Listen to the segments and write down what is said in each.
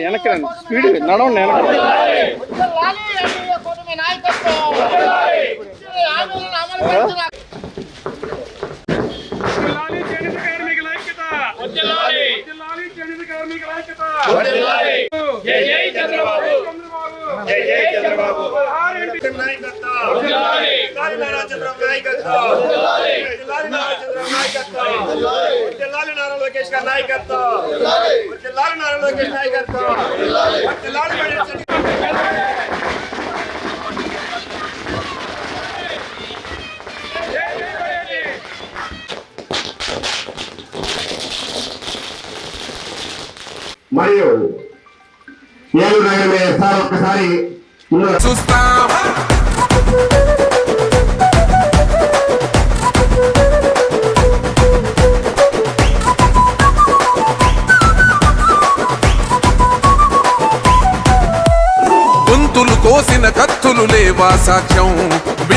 எனக்கு ஸ்பீடு நடம் எனக்கு కార్మికుల ఐక్యత జై జై చంద్రబాబు చంద్రబాబు నాయకత్వం నారా లోకేష్ గారి నాయకత్వం నారా లోకేష్ నాయకత్వం మరియు ఏడు నగరం సార్ ఒక్కసారి గొంతులు కోసిన కత్తులు లేవా సాక్ష్యం?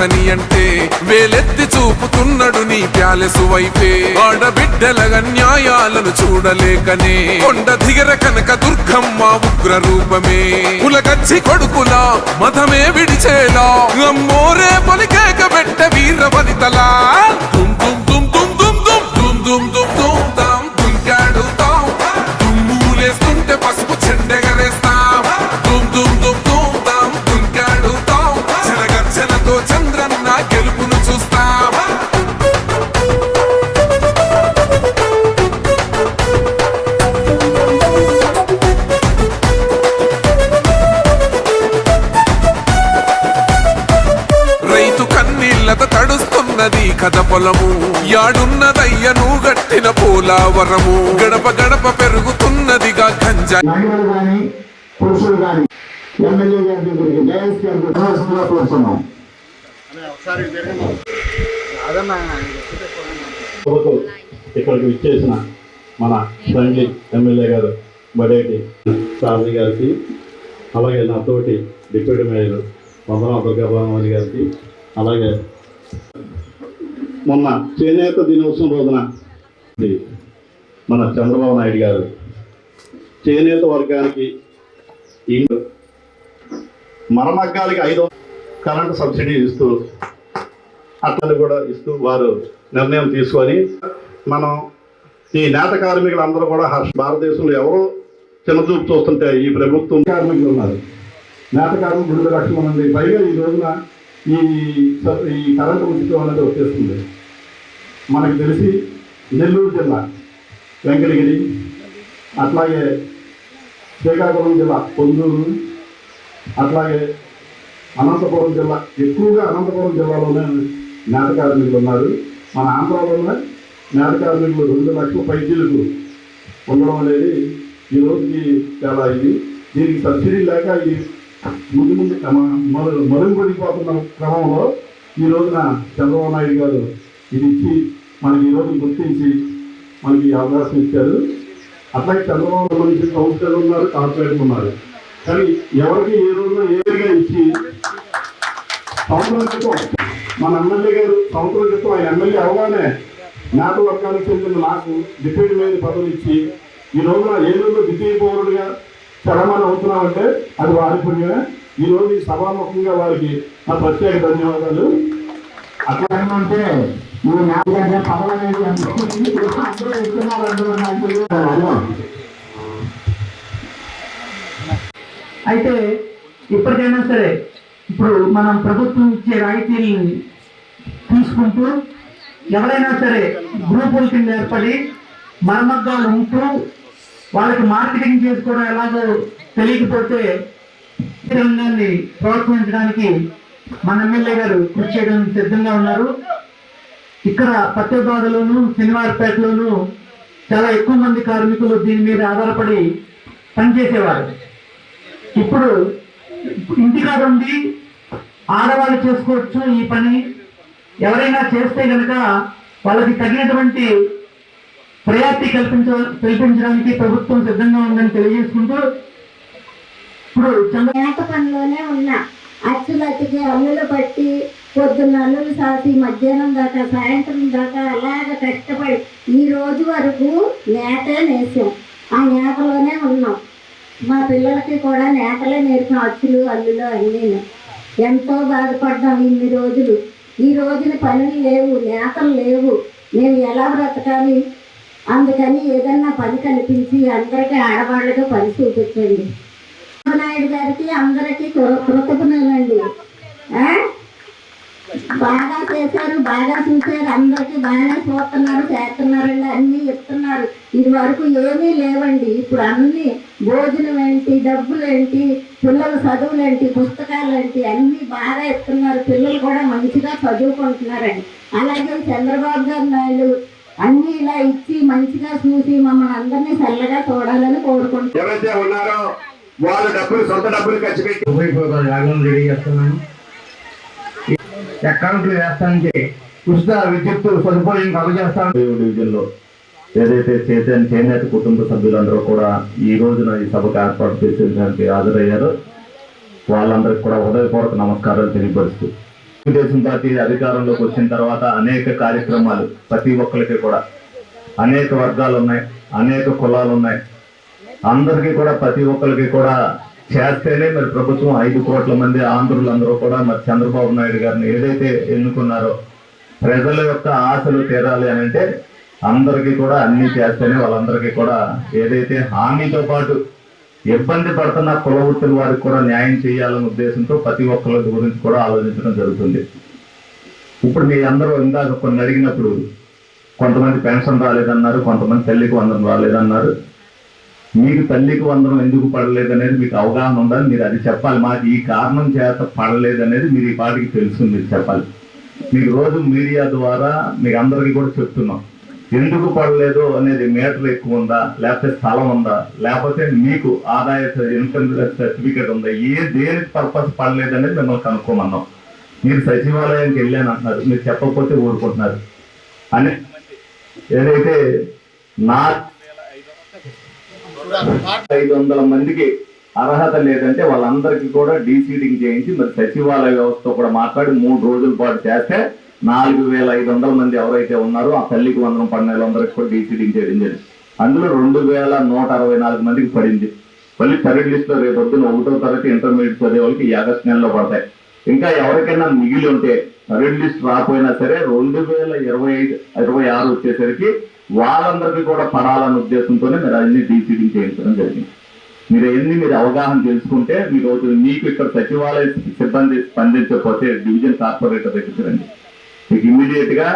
దళిత అంటే వేలెత్తి చూపుతున్నాడు నీ ప్యాలెసు వైపే ఆడబిడ్డల అన్యాయాలను చూడలేకనే కొండ దిగర కనక దుర్గమ్మ ఉగ్ర రూపమే కులగచ్చి కొడుకులా మతమే విడిచేలా అమ్మోరే పలికేక పెట్ట వీర వనితలా తుమ్ తుమ్ తుమ్ దుమ్ దుమ్ దుమ్ దుమ్ దుమ్ తుమ్ దుమ్ తాం తాం దుమ్ములేస్తుంటే పసుపు పొలము. యాడున్నదయ్యను గట్టిన పోలావరము గడప గడప పెరుగుతున్నదిగా గంజా. ఇక్కడికి విచ్చేసిన మన ఫ్రెండ్లీ ఎమ్మెల్యే గారు బడేటి సారథి గారికి అలాగే నా తోటి డిప్యూటీ మేయర్ వందన దుర్గాభవన్ గారికి అలాగే మొన్న చేనేత దినోత్సవం రోజున మన చంద్రబాబు నాయుడు గారు చేనేత వర్గానికి ఈ మరమగ్గాలకి ఐదు కరెంటు సబ్సిడీ ఇస్తూ అట్లని కూడా ఇస్తూ వారు నిర్ణయం తీసుకొని మనం ఈ నేత కార్మికులందరూ కూడా హర్ష భారతదేశంలో ఎవరో చిన్నచూపు చూస్తుంటే ఈ ప్రభుత్వం కార్మికులు ఉన్నారు. నేత కార్మికులు రెండు లక్షల మంది పైగా ఈ రోజున ఈ ఈ కరెంటు ఉచితం అనేది వచ్చేస్తుంది. మనకు తెలిసి నెల్లూరు జిల్లా వెంకటగిరి అట్లాగే శ్రీకాకుళం జిల్లా పొందూరు అట్లాగే అనంతపురం జిల్లా ఎక్కువగా అనంతపురం జిల్లాలోనే నేత కార్మికులు ఉన్నారు. మన ఆంధ్రాలోనే నేత కార్మికులు రెండు లక్షల పైచీలకు ఉండడం అనేది ఈ రోజుకి చాలా ఇది. దీనికి సబ్సిడీ లేక ఈ ముందు ముందు మరు మరుగుపడిపోతున్న క్రమంలో ఈ రోజున చంద్రబాబు నాయుడు గారు ఇది ఇచ్చి మనకి ఈ రోజు గుర్తించి మనకి అవకాశం ఇచ్చారు. అట్లాగే చంద్రబాబు మంచి కౌన్సిలర్ ఉన్నారు కార్పొరేటర్ ఉన్నారు. కానీ ఎవరికి ఏ రోజున ఏదిగా ఇచ్చి సంవత్సరం క్రితం మన ఎమ్మెల్యే గారు సంవత్సరం క్రితం ఆయన ఎమ్మెల్యే అవగానే నాట వర్గానికి చెందిన నాకు డిప్యూటీ మేయర్ పదవి ఇచ్చి ఈ రోజున ఏలూరులో ద్వితీయ పౌరుడిగా చరమని అవుతున్నామంటే అది వారి పుణ్యమే. ఈ రోజు ఈ సభాముఖంగా వారికి నా ప్రత్యేక ధన్యవాదాలు. అట్లా అంటే నువ్వు నాలుగంటే అందరూ ఇస్తున్నారు అందరూ నాకు అయితే ఇప్పటికైనా సరే ఇప్పుడు మనం ప్రభుత్వం ఇచ్చే రాయితీల్ని తీసుకుంటూ ఎవరైనా సరే గ్రూపుల కింద ఏర్పడి మర్మగ్గాలు ఉంటూ వాళ్ళకి మార్కెటింగ్ చేసుకోవడం ఎలాగో తెలియకపోతే రంగాన్ని ప్రోత్సహించడానికి మన ఎమ్మెల్యే గారు కృషి చేయడానికి సిద్ధంగా ఉన్నారు. ఇక్కడ పత్తేబాదలోను శనివారపేటలోను చాలా ఎక్కువ మంది కార్మికులు దీని మీద ఆధారపడి పనిచేసేవారు. ఇప్పుడు ఇంటికాడ ఉండి ఆడవాళ్ళు చేసుకోవచ్చు ఈ పని. ఎవరైనా చేస్తే కనుక వాళ్ళకి తగినటువంటి ప్రయారిటీ కల్పించ కల్పించడానికి ప్రభుత్వం సిద్ధంగా ఉందని తెలియజేసుకుంటూ ఇప్పుడు చంద్ర పనిలోనే ఉన్న. అచ్చులు అతికి అల్లులు బట్టి పొద్దున్న అల్లులు సాసి మధ్యాహ్నం దాకా సాయంత్రం దాకా అలాగ కష్టపడి ఈ రోజు వరకు నేతే నేసాం. ఆ నేతలోనే ఉన్నాం. మా పిల్లలకి కూడా నేతలే నేర్పిన అచ్చులు అల్లులు అన్నీ ఎంతో బాధపడ్డాం ఇన్ని రోజులు. ఈ రోజున పనులు లేవు నేతలు లేవు. మేము ఎలా బ్రతకాలి? అందుకని ఏదన్నా పని కల్పించి అందరికీ ఆడవాళ్ళతో పని చూపించండి. నాయుడు గారికి అందరికీ కృతజ్ఞతలండి ఆ? బాగా చేశారు బాగా చూశారు అందరికీ బాగానే చూస్తున్నారు చేస్తున్నారండి అన్ని ఇస్తున్నారు ఇది వరకు ఏమీ లేవండి. ఇప్పుడు అన్ని భోజనం ఏంటి డబ్బులు ఏంటి పిల్లల చదువులు ఏంటి పుస్తకాలు ఏంటి అన్ని బాగా ఇస్తున్నారు పిల్లలు కూడా మంచిగా చదువుకుంటున్నారండి. అలాగే చంద్రబాబు గారు నాయుడు అన్ని ఇలా ఇచ్చి మంచిగా చూసి మమ్మల్ని అందరినీ చల్లగా చూడాలని ఎవరైతే ఉన్నారో వాళ్ళు డబ్బులు సొంత డబ్బులు ఖర్చు పెట్టి అకౌంట్లు వేస్తానికి ఉచిత విద్యుత్ సదుపాయం కలుగజేస్తాను డివిజన్లో ఏదైతే చేతన్ చేనేత కుటుంబ సభ్యులందరూ కూడా ఈ రోజున ఈ సభకు ఏర్పాటు చేసేదానికి హాజరయ్యారో. వాళ్ళందరికీ కూడా హృదయపూర్వక నమస్కారాలు తెలియపరుస్తూ. తెలుగుదేశం పార్టీ అధికారంలోకి వచ్చిన తర్వాత అనేక కార్యక్రమాలు ప్రతి ఒక్కరికి కూడా అనేక వర్గాలు ఉన్నాయి అనేక కులాలు ఉన్నాయి. అందరికీ కూడా ప్రతి ఒక్కరికి కూడా చేస్తేనే మరి ప్రభుత్వం ఐదు కోట్ల మంది ఆంధ్రులందరూ కూడా మరి చంద్రబాబు నాయుడు గారిని ఏదైతే ఎన్నుకున్నారో ప్రజల యొక్క ఆశలు తీరాలి అని అంటే అందరికీ కూడా అన్ని చేస్తేనే వాళ్ళందరికీ కూడా ఏదైతే హామీతో పాటు ఇబ్బంది పడుతున్న కుల వృత్తుల వారికి కూడా న్యాయం చేయాలనే ఉద్దేశంతో ప్రతి ఒక్కరి గురించి కూడా ఆలోచించడం జరుగుతుంది. ఇప్పుడు మీ అందరూ ఇందాక కొన్ని అడిగినప్పుడు కొంతమంది పెన్షన్ రాలేదన్నారు కొంతమంది తల్లికి వందనం రాలేదన్నారు. మీకు తల్లికి వందనం ఎందుకు పడలేదు అనేది మీకు అవగాహన ఉండాలి. మీరు అది చెప్పాలి. మాకు ఈ కారణం చేత పడలేదు అనేది మీరు ఈ పాటికి తెలుసు మీరు చెప్పాలి. మీకు రోజు మీడియా ద్వారా మీకు అందరికీ కూడా చెప్తున్నాం. ఎందుకు పడలేదు అనేది మీటర్ ఎక్కువ ఉందా? లేకపోతే స్థలం ఉందా? లేకపోతే మీకు ఆదాయ ఇన్కమ్ సర్టిఫికేట్ ఉందా? ఏ దేని పర్పస్ పడలేదు అనేది మిమ్మల్ని కనుక్కోమన్నాం. మీరు సచివాలయానికి వెళ్ళాను అంటున్నారు. మీరు చెప్పకపోతే ఊరుకుంటున్నారు. అని ఏదైతే నా ఐదు వందల మందికి అర్హత లేదంటే వాళ్ళందరికీ కూడా డీసీడింగ్ చేయించి మరి సచివాలయ వ్యవస్థ కూడా మాట్లాడి మూడు రోజుల పాటు చేస్తే నాలుగు వేల ఐదు వందల మంది ఎవరైతే ఉన్నారో ఆ తల్లికి వందనం పన్నెండు వందలకి కూడా డీసీడింగ్ చేయడం జరిగింది. అందులో రెండు వేల నూట అరవై నాలుగు మందికి పడింది. మళ్ళీ థర్డ్ లిస్ట్లో రేపు పొద్దున్న ఒకటో తరగతి ఇంటర్మీడియట్ చదివే వాళ్ళకి ఆగస్ట్ నెలలో పడతాయి. ఇంకా ఎవరికైనా మిగిలి ఉంటే థర్డ్ లిస్ట్ రాకపోయినా సరే రెండు వేల ఇరవై ఐదు ఇరవై ఆరు వచ్చేసరికి వాళ్ళందరికీ కూడా పడాలన్న ఉద్దేశంతోనే మీరు అన్ని డీసీడింగ్ చేయించడం జరిగింది. మీరు ఎన్ని మీరు అవగాహన తెలుసుకుంటే మీరు అవుతుంది మీకు ఇక్కడ సచివాలయ సిబ్బంది స్పందించకపోతే డివిజన్ కార్పొరేటర్ దగ్గరికి రండి మీకు ఇమ్మీడియట్గా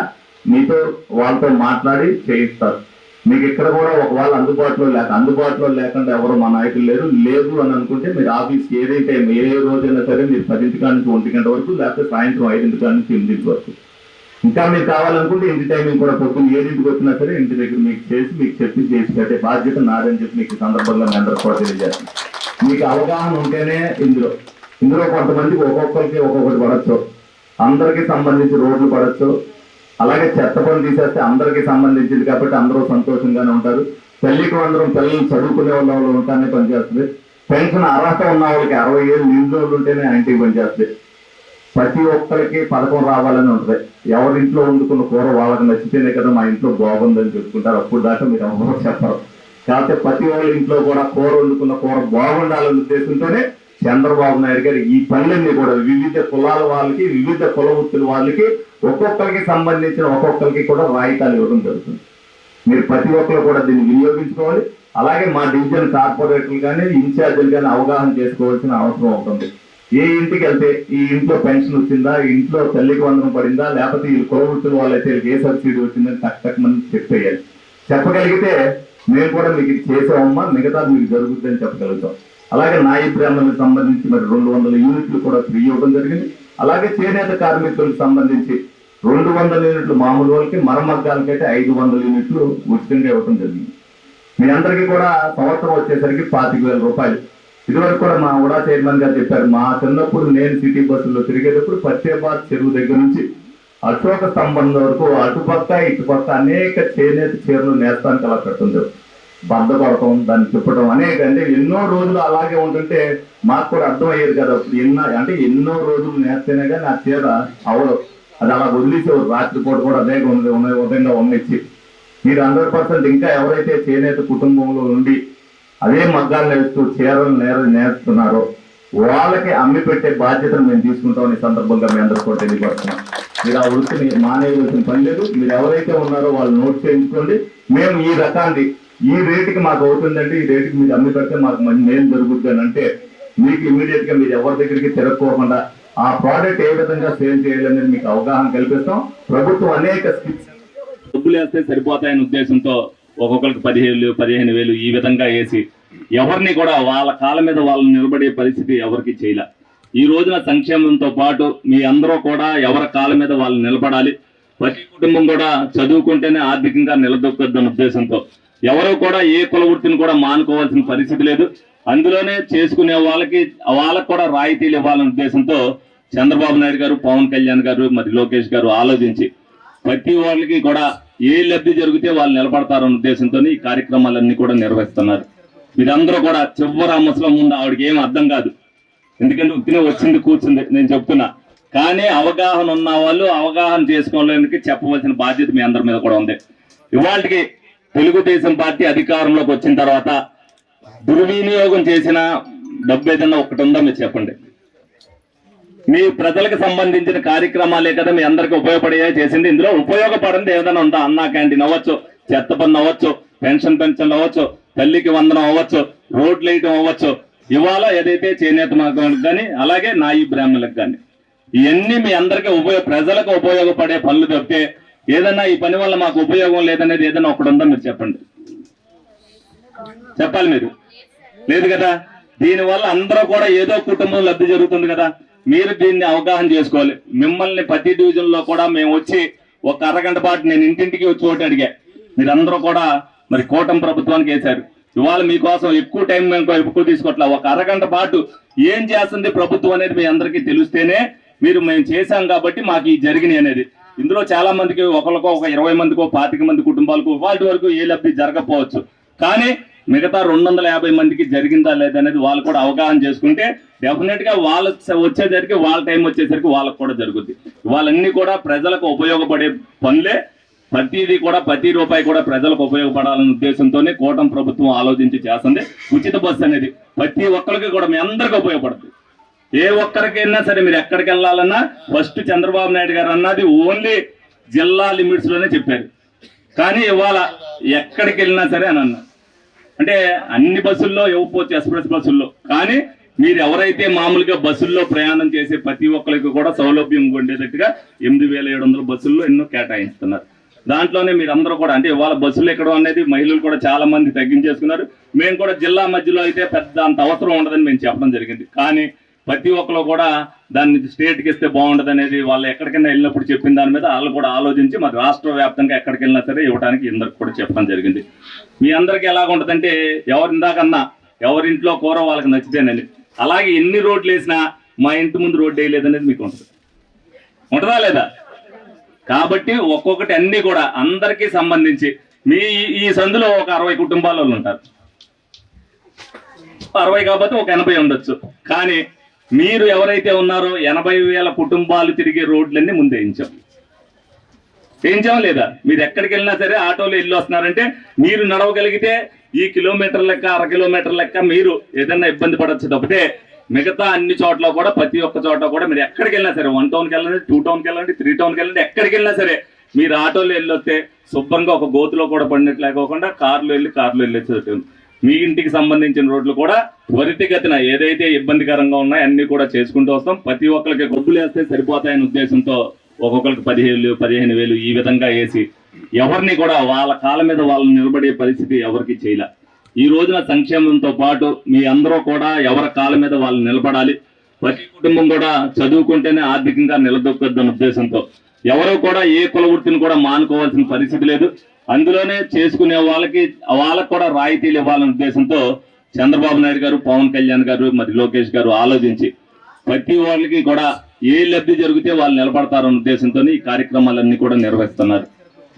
మీతో వాళ్ళతో మాట్లాడి చేయిస్తారు. మీకు ఇక్కడ కూడా ఒకవేళ అందుబాటులో లేక అందుబాటులో లేకుండా ఎవరు మా నాయకులు లేరు. లేదు అని అనుకుంటే మీరు ఆఫీస్ ఏదైతే ఏ రోజైనా సరే మీరు పదింటి కాడ నుంచి ఒంటి గంట వరకు లేకపోతే సాయంత్రం ఐదింటి కాడ నుంచి ఎనిమిదింటి వరకు ఇంకా మీకు కావాలనుకుంటే ఇంటి టైమింగ్ కూడా పొద్దున్న ఏడింటికి వచ్చినా సరే ఇంటి దగ్గర మీకు చేసి మీకు చెప్పి చేసి కట్టే బాధ్యత నాదని చెప్పి మీకు సందర్భంగా మీ అందరూ కూడా తెలియజేస్తాను. మీకు అవగాహన ఉంటేనే ఇందులో. ఇందులో కొంతమందికి ఒక్కొక్కరికి ఒక్కొక్కటి పడచ్చు. అందరికీ సంబంధించి రోడ్లు పడచ్చు. అలాగే చెత్త పని తీసేస్తే అందరికీ సంబంధించింది కాబట్టి అందరూ సంతోషంగానే ఉంటారు. తల్లికి అందరం పిల్లలు చదువుకునే వాళ్ళు ఉంటానే పనిచేస్తుంది. పెన్షన్ అర్హత ఉన్న వాళ్ళకి అరవై ఏళ్ళు నిండు రోజులు ఉంటేనే ఆ ఇంటికి పనిచేస్తుంది. ప్రతి ఒక్కరికి పథకం రావాలని ఉంటుంది. ఎవరింట్లో వండుకున్న కూర వాళ్ళకి నచ్చితేనే కదా మా ఇంట్లో బాగుందని చెప్పుకుంటారు. అప్పుడు దాకా మీరు ఎవరో చెప్పరు. కాకపోతే ప్రతి వాళ్ళ ఇంట్లో కూడా కూర వండుకున్న కూర బాగుండాలనే ఉద్దేశంతోనే చంద్రబాబు నాయుడు గారు ఈ పనులన్నీ కూడా వివిధ కులాల వాళ్ళకి వివిధ కుల వృత్తుల వాళ్ళకి ఒక్కొక్కరికి సంబంధించిన ఒక్కొక్కరికి కూడా రాయితాలు ఇవ్వడం జరుగుతుంది. మీరు ప్రతి ఒక్కరు కూడా దీన్ని వినియోగించుకోవాలి. అలాగే మా డివిజన్ కార్పొరేటర్లు కానీ ఇన్ఛార్జీలు కానీ అవగాహన చేసుకోవాల్సిన అవసరం ఉంటుంది ఏ ఇంటికి వెళ్తే ఈ ఇంట్లో పెన్షన్ వచ్చిందా ఇంట్లో తల్లికి వందనం పడిందా లేకపోతే ఈ కుల వాళ్ళైతే ఏ సబ్సిడీ వచ్చిందని టక్ టక్ మంది చెప్పేయాలి. చెప్పగలిగితే మేము కూడా మీకు చేసామమ్మా మిగతా మీకు జరుగుతుందని చెప్పగలుగుతాం. అలాగే నాయి బ్రాహ్మణులకు సంబంధించి మరి రెండు వందల యూనిట్లు కూడా ఫ్రీ ఇవ్వడం జరిగింది. అలాగే చేనేత కార్మికులకు సంబంధించి రెండు వందల యూనిట్లు మామూలు వాళ్ళకి మరమగ్గాలకైతే ఐదు వందల యూనిట్లు ఉచితంగా ఇవ్వడం జరిగింది. మీ అందరికీ కూడా సంవత్సరం వచ్చేసరికి పాతిక వేల రూపాయలు. ఇదివరకు కూడా మా ఉడా చైర్మన్ గారు చెప్పారు మా చిన్నప్పుడు నేను సిటీ బస్సుల్లో తిరిగేటప్పుడు పచ్చేబాద్ చెరువు దగ్గర నుంచి అశోక స్తంభం వరకు అటుపక్క ఇటుపక్క అనేక చేనేత చీరలు నేస్తానికి అలా పెట్టుంది బద్దపడటం దాన్ని తిప్పడం అనేక అంటే ఎన్నో రోజులు అలాగే ఉంటుంటే మాకు కూడా అర్థమయ్యేది కదా. ఎన్నో అంటే ఎన్నో రోజులు నేస్తేనే కానీ ఆ చీర అవడం అది అలా వదిలేసేవారు. రాత్రిపూట కూడా అదే ఉంది ఉదయంగా ఉన్నిచ్చి మీరు హండ్రెడ్ పర్సెంట్ ఇంకా ఎవరైతే చేనేత కుటుంబంలో ఉండి అదే మగ్గాలు నేస్తూ చీరలు నేర నేస్తున్నారో వాళ్ళకి అమ్మి పెట్టే బాధ్యతను మేము తీసుకుంటామని ఈ సందర్భంగా మీ అందరూ కూడా తెలియపడుతున్నాం మీరు ఆ వృత్తిని మానేయవలసిన పని లేదు. మీరు ఎవరైతే ఉన్నారో వాళ్ళు నోట్ చేయించుకోండి. మేము ఈ రకాన్ని ఈ రేటుకి మాకు అవుతుందండి ఈ రేటుకి మీరు అమ్మి పెడితే మాకు మంచి మేలు జరుగుతుంది అని అంటే మీకు ఇమీడియట్గా మీరు ఎవరి దగ్గరికి తిరగకోకుండా ఆ ప్రోడక్ట్ ఏ విధంగా సేల్ చేయాలనేది మీకు అవగాహన కల్పిస్తాం. ప్రభుత్వం అనేక స్కీమ్స్ డబ్బులు వేస్తే సరిపోతాయనే ఉద్దేశంతో ఒక్కొక్కరికి పదిహేను పదిహేను వేలు ఈ విధంగా వేసి ఎవరిని కూడా వాళ్ళ కాళ్ళ మీద వాళ్ళు నిలబడే పరిస్థితి ఎవరికి చేయలే. ఈ రోజున సంక్షేమంతో పాటు మీ అందరూ కూడా ఎవరి కాళ్ళ మీద వాళ్ళు నిలబడాలి. ప్రతి కుటుంబం కూడా చదువుకుంటేనే ఆర్థికంగా నిలదొక్కద్దన్న ఉద్దేశంతో ఎవరు కూడా ఏ కుల వృత్తిని కూడా మానుకోవాల్సిన పరిస్థితి లేదు. అందులోనే చేసుకునే వాళ్ళకి వాళ్ళకి కూడా రాయితీలు ఇవ్వాలనే ఉద్దేశంతో చంద్రబాబు నాయుడు గారు పవన్ కళ్యాణ్ గారు మరి లోకేష్ గారు ఆలోచించి ప్రతి వాళ్ళకి కూడా ఏ లబ్ధి జరిగితే వాళ్ళు నిలబడతారన్న ఉద్దేశంతో ఈ కార్యక్రమాలన్నీ కూడా నిర్వహిస్తున్నారు. మీరందరూ కూడా చివరి ముసలం ముందు ఆవిడకి ఏం అర్థం కాదు. ఎందుకంటే ఉత్తినే వచ్చింది కూర్చుంది నేను చెప్తున్నా. కానీ అవగాహన ఉన్న వాళ్ళు అవగాహన చేసుకోవడానికి చెప్పవలసిన బాధ్యత మీ అందరి మీద కూడా ఉంది. ఇవాళకి తెలుగుదేశం పార్టీ అధికారంలోకి వచ్చిన తర్వాత దుర్వినియోగం చేసిన డబ్బు ఏదైనా ఒకటి ఉందో మీరు చెప్పండి. మీ ప్రజలకు సంబంధించిన కార్యక్రమాలే కదా మీ అందరికి ఉపయోగపడే చేసింది. ఇందులో ఉపయోగపడింది ఏదైనా ఉందా? అన్నా క్యాంటీన్ అవ్వచ్చు చెత్త పన్ను అవ్వచ్చు పెన్షన్ పెన్షన్ అవ్వచ్చు తల్లికి వందనం అవ్వచ్చు రోడ్లు వేయటం అవ్వచ్చు. ఇవాళ ఏదైతే చేనేత మార్గానికి కానీ అలాగే నాయి బ్రాహ్మణులకు కానీ ఇవన్నీ మీ అందరికీ ఉపయోగ ప్రజలకు ఉపయోగపడే పనులు తప్పితే ఏదన్నా ఈ పని వల్ల మాకు ఉపయోగం లేదనేది ఏదైనా ఒకటి ఉందో మీరు చెప్పండి. చెప్పాలి మీరు. లేదు కదా? దీనివల్ల అందరూ కూడా ఏదో కుటుంబం లబ్ధి జరుగుతుంది కదా? మీరు దీన్ని అవగాహన చేసుకోవాలి. మిమ్మల్ని ప్రతి డివిజన్లో కూడా మేము వచ్చి ఒక అరగంట పాటు నేను ఇంటింటికి వచ్చి ఓటు అడిగా. మీరందరూ కూడా మరి కూటమి ప్రభుత్వానికి వేశారు. ఇవాళ మీకోసం ఎక్కువ టైం మేము ఎక్కువ తీసుకోవట్లే. ఒక అరగంట పాటు ఏం చేస్తుంది ప్రభుత్వం అనేది మీ అందరికీ తెలిస్తేనే మీరు మేము చేశాం కాబట్టి మాకు ఈ జరిగినాయి అనేది. ఇందులో చాలా మందికి ఒకరికో ఒక ఇరవై మందికో పాతిక మంది కుటుంబాలకు వాటి వరకు ఏ లబ్ధి జరగకపోవచ్చు. కానీ మిగతా రెండు వందల యాభై మందికి జరిగిందా లేదా అనేది వాళ్ళు కూడా అవగాహన చేసుకుంటే డెఫినెట్గా వాళ్ళ వచ్చేసరికి వాళ్ళ టైం వచ్చేసరికి వాళ్ళకి కూడా జరుగుద్ది. వాళ్ళన్నీ కూడా ప్రజలకు ఉపయోగపడే పనులే. ప్రతిదీ కూడా ప్రతి రూపాయి కూడా ప్రజలకు ఉపయోగపడాలనే ఉద్దేశంతోనే కూటమి ప్రభుత్వం ఆలోచించి చేస్తుంది. ఉచిత బస్సు అనేది ప్రతి ఒక్కరికి కూడా మీ అందరికీ ఉపయోగపడుతుంది ఏ ఒక్కరికైనా సరే మీరు ఎక్కడికి వెళ్ళాలన్నా ఫస్ట్ చంద్రబాబు నాయుడు గారు అన్నది ఓన్లీ జిల్లా లిమిట్స్లోనే చెప్పారు. కానీ ఇవాళ ఎక్కడికి వెళ్ళినా సరే అని అన్నారు. అంటే అన్ని బస్సుల్లో ఇవ్వకపోవచ్చు ఎక్స్ప్రెస్ బస్సుల్లో. కానీ మీరు ఎవరైతే మామూలుగా బస్సుల్లో ప్రయాణం చేసే ప్రతి ఒక్కరికి కూడా సౌలభ్యం ఉండేటట్టుగా ఎనిమిది వేల ఏడు వందల బస్సుల్లో ఎన్నో కేటాయిస్తున్నారు దాంట్లోనే మీరు అందరూ కూడా అంటే ఇవాళ బస్సులు ఎక్కడం అనేది మహిళలు కూడా చాలా మంది తగ్గించేసుకున్నారు. మేము కూడా జిల్లా మధ్యలో అయితే పెద్ద అంత అవసరం ఉండదని మేము చెప్పడం జరిగింది. కానీ ప్రతి ఒక్కరు కూడా దాన్ని స్టేట్కి ఇస్తే బాగుంటుంది అనేది వాళ్ళు ఎక్కడికైనా వెళ్ళినప్పుడు చెప్పిన దాని మీద వాళ్ళు కూడా ఆలోచించి మరి రాష్ట్ర వ్యాప్తంగా ఎక్కడికి వెళ్ళినా సరే ఇవ్వడానికి ఇందరికి కూడా చెప్పడం జరిగింది. మీ అందరికి ఎలాగుంటుందంటే ఎవరి ఇందాకన్నా ఎవరింట్లో కూర వాళ్ళకి నచ్చితేనని అలాగే ఎన్ని రోడ్లు వేసినా మా ఇంటి ముందు రోడ్డు వేయలేదనేది మీకు ఉంటుంది. ఉంటుందా లేదా? కాబట్టి ఒక్కొక్కటి అన్ని కూడా అందరికీ సంబంధించి మీ ఈ సందులో ఒక అరవై కుటుంబాల వాళ్ళు ఉంటారు. అరవై కాబట్టి ఒక ఎనభై ఉండొచ్చు. కానీ మీరు ఎవరైతే ఉన్నారో ఎనభై వేల కుటుంబాలు తిరిగే రోడ్లన్నీ ముందు వేయించాం వేయించాం లేదా? మీరు ఎక్కడికి వెళ్ళినా సరే ఆటోలో వెళ్ళి వస్తున్నారంటే మీరు నడవగలిగితే ఈ కిలోమీటర్ లెక్క అర కిలోమీటర్ లెక్క మీరు ఏదైనా ఇబ్బంది పడచ్చు తప్పితే మిగతా అన్ని చోట్ల కూడా ప్రతి ఒక్క చోట కూడా మీరు ఎక్కడికి వెళ్ళినా సరే వన్ టౌన్కి వెళ్ళండి టూ టౌన్కి వెళ్ళండి త్రీ టౌన్కి వెళ్ళండి ఎక్కడికి వెళ్ళినా సరే మీరు ఆటోలో వెళ్ళొస్తే శుభ్రంగా ఒక గోతులో కూడా పడినట్లు లేకోకుండా కార్లో వెళ్ళి కార్లో వెళ్ళొచ్చు మీ ఇంటికి సంబంధించిన రోడ్లు కూడా త్వరితగతిన ఏదైతే ఇబ్బందికరంగా ఉన్నాయో అన్ని కూడా చేసుకుంటూ వస్తాం. ప్రతి ఒక్కరికి డబ్బులు వేస్తే సరిపోతాయనే ఉద్దేశంతో ఒక్కొక్కరికి పదిహేను పదిహేను వేలు ఈ విధంగా వేసి ఎవరిని కూడా వాళ్ళ కాళ్ళ మీద వాళ్ళు నిలబడే పరిస్థితి ఎవరికి చేయలే. ఈ రోజున సంక్షేమంతో పాటు మీ అందరూ కూడా ఎవరి కాళ్ళ మీద వాళ్ళు నిలబడాలి. ప్రతి కుటుంబం కూడా చదువుకుంటేనే ఆర్థికంగా నిలదొక్కద్దన్న ఉద్దేశంతో ఎవరు కూడా ఏ కుల వృత్తిని కూడా మానుకోవాల్సిన పరిస్థితి లేదు. అందులోనే చేసుకునే వాళ్ళకి వాళ్ళకి కూడా రాయితీలు ఇవ్వాలనే ఉద్దేశంతో చంద్రబాబు నాయుడు గారు పవన్ కళ్యాణ్ గారు మరి లోకేష్ గారు ఆలోచించి ప్రతి వాళ్ళకి కూడా ఏ లబ్ధి జరిగితే వాళ్ళు నిలబడతారన్న ఉద్దేశంతో ఈ కార్యక్రమాలన్నీ కూడా నిర్వహిస్తున్నారు.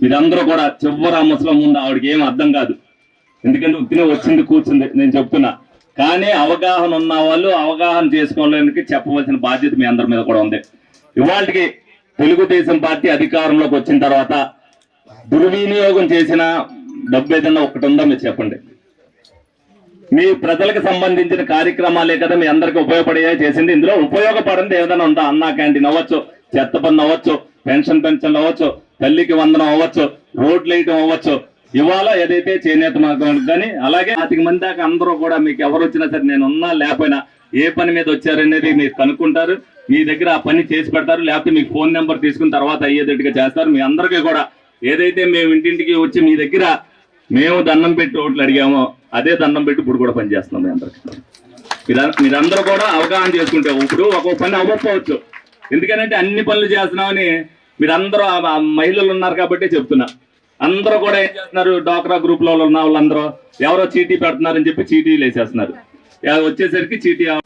మీరందరూ కూడా చివరి ఆ ముసలం ముందు ఆవిడకి ఏం అర్థం కాదు. ఎందుకంటే ఉత్తినే వచ్చింది కూర్చుంది నేను చెప్తున్నా. కానీ అవగాహన ఉన్న వాళ్ళు అవగాహన చేసుకోవడానికి చెప్పవలసిన బాధ్యత మీ అందరి మీద కూడా ఉంది. ఇవాళకి తెలుగుదేశం పార్టీ అధికారంలోకి వచ్చిన తర్వాత దుర్వినియోగం చేసిన డబ్బు ఏదైనా ఒకటి ఉందో మీరు చెప్పండి. మీ ప్రజలకు సంబంధించిన కార్యక్రమాలే కదా మీ అందరికి ఉపయోగపడే చేసింది. ఇందులో ఉపయోగపడింది ఏదైనా ఉందా? అన్నా క్యాంటీన్ అవ్వచ్చు చెత్త పన్ను అవ్వచ్చు పెన్షన్ పెన్షన్ అవ్వచ్చు తల్లికి వందనం అవ్వచ్చు రోడ్లు వేయటం అవ్వచ్చు. ఇవాళ ఏదైతే చేనేత మార్గం కానీ అలాగే అతికి మంది దాకా అందరూ కూడా మీకు ఎవరు వచ్చినా సరే నేను ఉన్నా లేకపోయినా ఏ పని మీద వచ్చారనేది మీరు కనుక్కుంటారు. మీ దగ్గర ఆ పని చేసి పెడతారు. లేకపోతే మీకు ఫోన్ నెంబర్ తీసుకున్న తర్వాత అయ్యేటట్టుగా చేస్తారు. మీ అందరికీ కూడా ఏదైతే మేము ఇంటింటికి వచ్చి మీ దగ్గర మేము దండం పెట్టి ఓట్లు అడిగామో అదే దండం పెట్టి ఇప్పుడు కూడా పని చేస్తున్నాం మీ అందరికి. మీరందరూ కూడా అవగాహన చేసుకుంటే ఇప్పుడు ఒక్కొక్క పని అవ్వకపోవచ్చు. ఎందుకంటే అన్ని పనులు చేస్తున్నామని మీరందరూ మహిళలు ఉన్నారు కాబట్టి చెప్తున్నా. అందరూ కూడా ఏం చేస్తున్నారు? డాక్రా గ్రూప్లో ఉన్న వాళ్ళందరూ ఎవరో చీటీ పెడుతున్నారని చెప్పి చీటీలు వేసేస్తున్నారు. వచ్చేసరికి చీటీ ఆ-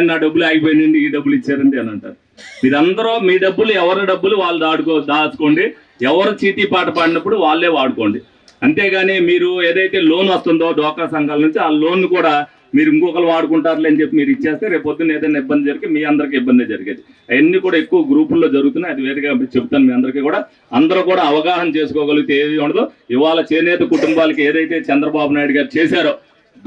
నా డబ్బులు ఆగిపోయినండి ఈ డబ్బులు ఇచ్చారండి అని అంటారు. మీరందరూ మీ డబ్బులు ఎవరి డబ్బులు వాళ్ళు దాడుకో దాచుకోండి. ఎవరు చీటీ పాట పాడినప్పుడు వాళ్ళే వాడుకోండి. అంతేగాని మీరు ఏదైతే లోన్ వస్తుందో డోకా సంఘాల నుంచి ఆ లోన్ కూడా మీరు ఇంకొకరు వాడుకుంటారులే అని చెప్పి మీరు ఇచ్చేస్తే రేపు పొద్దున్న ఏదైనా ఇబ్బంది జరిగి మీ అందరికి ఇబ్బంది జరిగేది. అవన్నీ కూడా ఎక్కువ గ్రూపుల్లో జరుగుతున్నాయి. అది వేరుగా చెప్తాను మీ అందరికీ కూడా. అందరూ కూడా అవగాహన చేసుకోగలిగితే ఏది ఉండదు. ఇవాళ చేనేత కుటుంబాలకి ఏదైతే చంద్రబాబు నాయుడు గారు చేశారో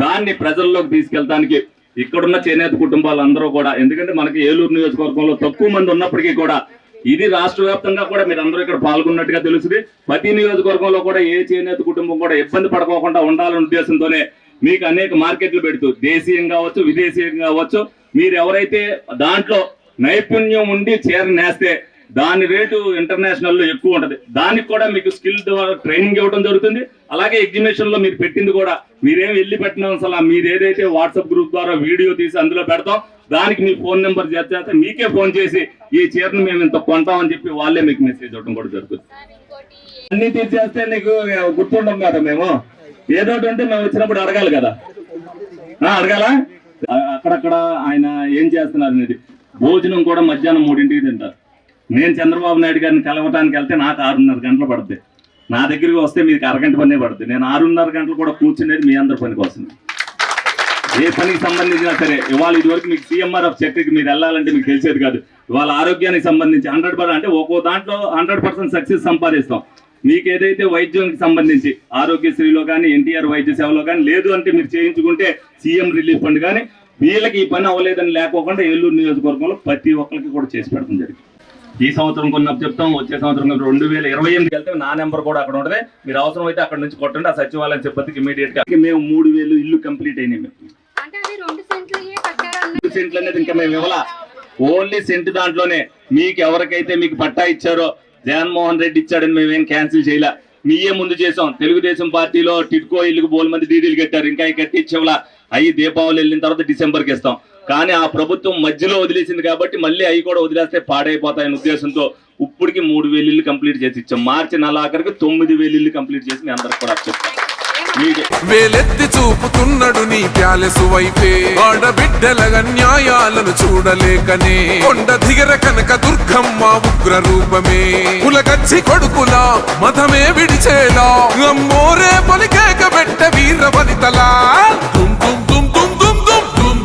దాన్ని ప్రజల్లోకి తీసుకెళ్ళడానికి ఇక్కడున్న చేనేత కుటుంబాలు అందరూ కూడా ఎందుకంటే మనకి ఏలూరు నియోజకవర్గంలో తక్కువ మంది ఉన్నప్పటికీ కూడా ఇది రాష్ట్ర వ్యాప్తంగా కూడా మీరు అందరూ ఇక్కడ పాల్గొన్నట్టుగా తెలుస్తుంది. ప్రతి నియోజకవర్గంలో కూడా ఏ చేనేత కుటుంబం కూడా ఇబ్బంది పడుకోకుండా ఉండాలనే ఉద్దేశంతోనే మీకు అనేక మార్కెట్లు పెడుతూ దేశీయం కావచ్చు విదేశీయం కావచ్చు మీరు ఎవరైతే దాంట్లో నైపుణ్యం ఉండి చీర నేస్తే దాని రేటు ఇంటర్నేషనల్లో ఎక్కువ ఉంటది. దానికి కూడా మీకు స్కిల్ ద్వారా ట్రైనింగ్ ఇవ్వడం జరుగుతుంది. అలాగే ఎగ్జిబిషన్లో మీరు పెట్టింది కూడా మీరేం వెళ్ళి పెట్టిన అసలు మీరు ఏదైతే వాట్సాప్ గ్రూప్ ద్వారా వీడియో తీసి అందులో పెడతాం దానికి మీ ఫోన్ నెంబర్ చేస్తే మీకే ఫోన్ చేసి ఈ చీరను మేము ఇంత కొంటామని చెప్పి వాళ్ళే మీకు మెసేజ్ ఇవ్వడం కూడా జరుగుతుంది. అన్ని తీర్చేస్తే నీకు గుర్తుండం కదా మేము. ఏదో ఉంటే మేము వచ్చినప్పుడు అడగాలి కదా. ఆ, అడగాలా? అక్కడక్కడ ఆయన ఏం చేస్తున్నారు అనేది. భోజనం కూడా మధ్యాహ్నం మూడింటికి తింటారు. నేను చంద్రబాబు నాయుడు గారిని కలవటానికి వెళ్తే నాకు ఆరున్నర గంటలు పడుతుంది నా దగ్గరికి వస్తే మీకు అరగంట పనే పడుతుంది నేను ఆరున్నర గంటలు కూడా కూర్చునేది మీ అందరి పని కోసం ఏ పనికి సంబంధించినా సరే ఇవాళ ఇదివరకు మీకు సీఎంఆర్ఎఫ్ చెక్కి మీరు వెళ్ళాలంటే మీకు తెలిసేది కాదు. ఇవాళ ఆరోగ్యానికి సంబంధించి హండ్రెడ్ పర్సెంట్ అంటే ఒక్కో దాంట్లో హండ్రెడ్ పర్సెంట్ సక్సెస్ సంపాదిస్తాం. మీకు ఏదైతే వైద్యానికి సంబంధించి ఆరోగ్యశ్రీలో కానీ ఎన్టీఆర్ వైద్య సేవలో కానీ లేదు అంటే మీరు చేయించుకుంటే సీఎం రిలీఫ్ ఫండ్ కానీ వీళ్ళకి ఈ పని అవ్వలేదని లేకోకుండా ఏలూరు నియోజకవర్గంలో ప్రతి ఒక్కరికి కూడా చేసి పెడతాం జరిగింది. ఈ సంవత్సరం కొన్ని చెప్తాం వచ్చే సంవత్సరం రెండు వేల ఇరవై ఎనిమిది వెళ్తే నా నెంబర్ కూడా అక్కడ ఉంటుంది. మీరు అవసరం అయితే అక్కడ నుంచి కొట్టండి ఆ సచివాలయం చెప్పతికి ఇమీడియట్గా. మేము మూడు వేలు ఇల్లు కంప్లీట్ అయినాయి మేము. రెండు సెంట్లు అనేది ఇంకా మేము ఇవ్వాల. ఓన్లీ సెంట్ దాంట్లోనే మీకు ఎవరికైతే మీకు పట్టా ఇచ్చారో జగన్మోహన్ రెడ్డి ఇచ్చాడని మేమేం క్యాన్సిల్ చేయలే. మీయే ముందు చేసాం. తెలుగుదేశం పార్టీలో టిట్కో ఇల్లుకు బోల్ మంది డీడీలు కట్టారు. ఇంకా కట్టి ఇచ్చేవలా అవి దీపావళి వెళ్ళిన తర్వాత డిసెంబర్కి ఇస్తాం. కానీ ఆ ప్రభుత్వం మధ్యలో వదిలేసింది కాబట్టి మళ్ళీ అవి కూడా వదిలేస్తే పాడైపోతాయనే ఉద్దేశంతో ఇప్పటికి మూడు వేలు ఇల్లు కంప్లీట్ చేసి ఇచ్చాం. మార్చి నెలాఖరికి తొమ్మిది వేలు ఇల్లు కంప్లీట్ చేసి మీ అందరికి కూడా చెప్తాను వేలెత్తి చూపుతున్నాడు నీ ప్యాలెసు వైపే. ఆడబిడ్డల న్యాయాలను చూడలేకనే. కొండ దిగర కనక దుర్గమ్మ ఉగ్ర రూపమే కులగచ్చి కొడుకులా మతమే విడిచేలా. అమ్మోరే పలికేక పెట్ట వీర వనితలా తుమ్ తుమ్ తుమ్ తుమ్ తుమ్ తుమ్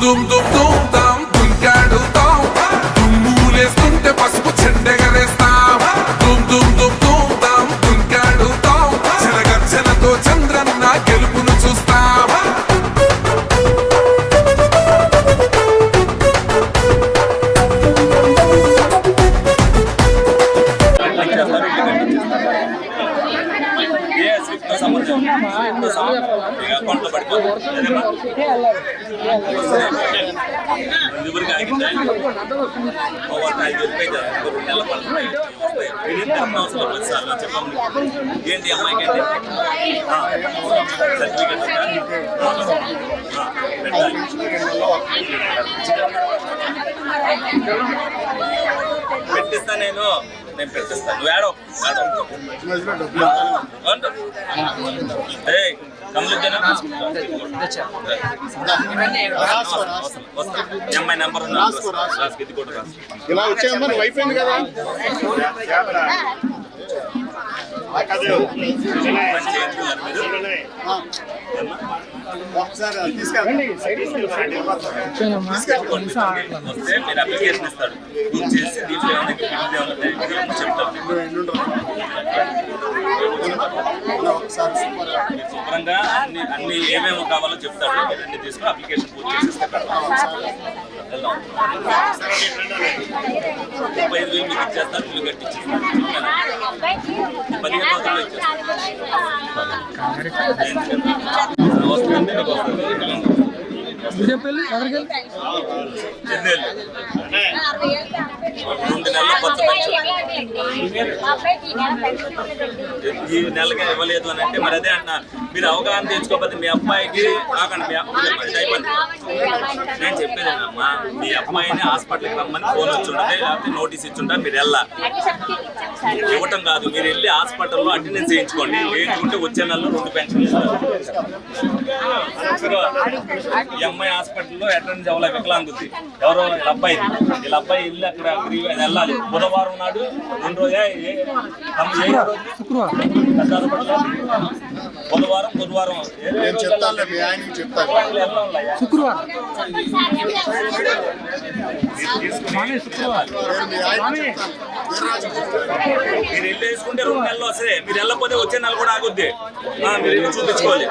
పెట్టిస్తా నేను నేను పెట్టిస్తాను కమలిద్దనా నెంబర్ ఇది కూడా రాసుకో ఇలా వచ్చాయమ్మా నువ్వు అయిపోయింది కదా. చేయించుకున్నారు మీరు అప్లికేషన్ ఇస్తాడు పూర్తి చేసి దీంట్లో ఏమైనా గిఫ్ట్ ఏమైనా ఉంటే చెప్తాను మీరు శుభ్రంగా అన్ని అన్ని ఏమేమి కావాలో చెప్తాడు మీరు అన్ని తీసుకుని అప్లికేషన్ పూర్తి చేసి ఇస్తే పెడతాం. వెళ్దాం. ముప్పై ఐదు వేలు మీకు ఇచ్చేస్తారు బిల్లు కట్టించేస్తారు పదిహేను రోజుల్లో ఇచ్చేస్తారు వస్తుంది. ముందు నెలలో ఈ నెలకి ఇవ్వలేదు అని అంటే మరి అదే అన్న మీరు అవగాహన తెచ్చుకోకపోతే మీ అమ్మాయికి కాకండి మీ అమ్మాయి అయిపోయింది. నేను చెప్పేది అమ్మా మీ అమ్మాయిని హాస్పిటల్కి రమ్మని ఫోన్ వచ్చి లేకపోతే నోటీస్ ఇచ్చి మీరు వెళ్ళా? ఇవ్వటం కాదు మీరు వెళ్ళి హాస్పిటల్లో అటెండెన్స్ చేయించుకోండి వేయించుకుంటే వచ్చే నెలలో రెండు పెన్షన్ ఇస్తారు. ఈ అమ్మాయి హాస్పిటల్లో అటెండెన్స్ అవ్వలే వికలాంగుద్ది ఎవరో వీళ్ళ అబ్బాయి వీళ్ళ అబ్బాయి ముప్పై ఇల్లు అక్కడ వెళ్ళాలి బుధవారం నాడు రెండు రోజు శుక్రవారం బుధవారం గురువారం నేను చెప్తాను మీ ఆయన చెప్తాను. శుక్రవారం. మీరు ఇల్లు వేసుకుంటే రెండు నెలలు వస్తే మీరు వెళ్ళకపోతే వచ్చే నెల కూడా ఆగుద్ది. మీరు ఇల్లు చూపించుకోవాలి.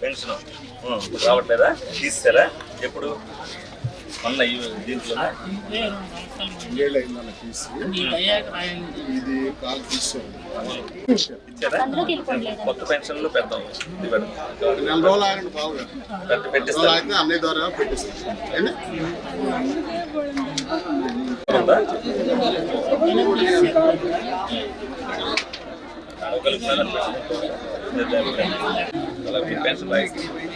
పెన్షన్. రావట్లేదా? తీస్తారా? ఎప్పుడు? మొన్న కొత్త పెన్షన్లు పెడతాం. పెద్దాం ద్వారా పెన్షన్ బాగా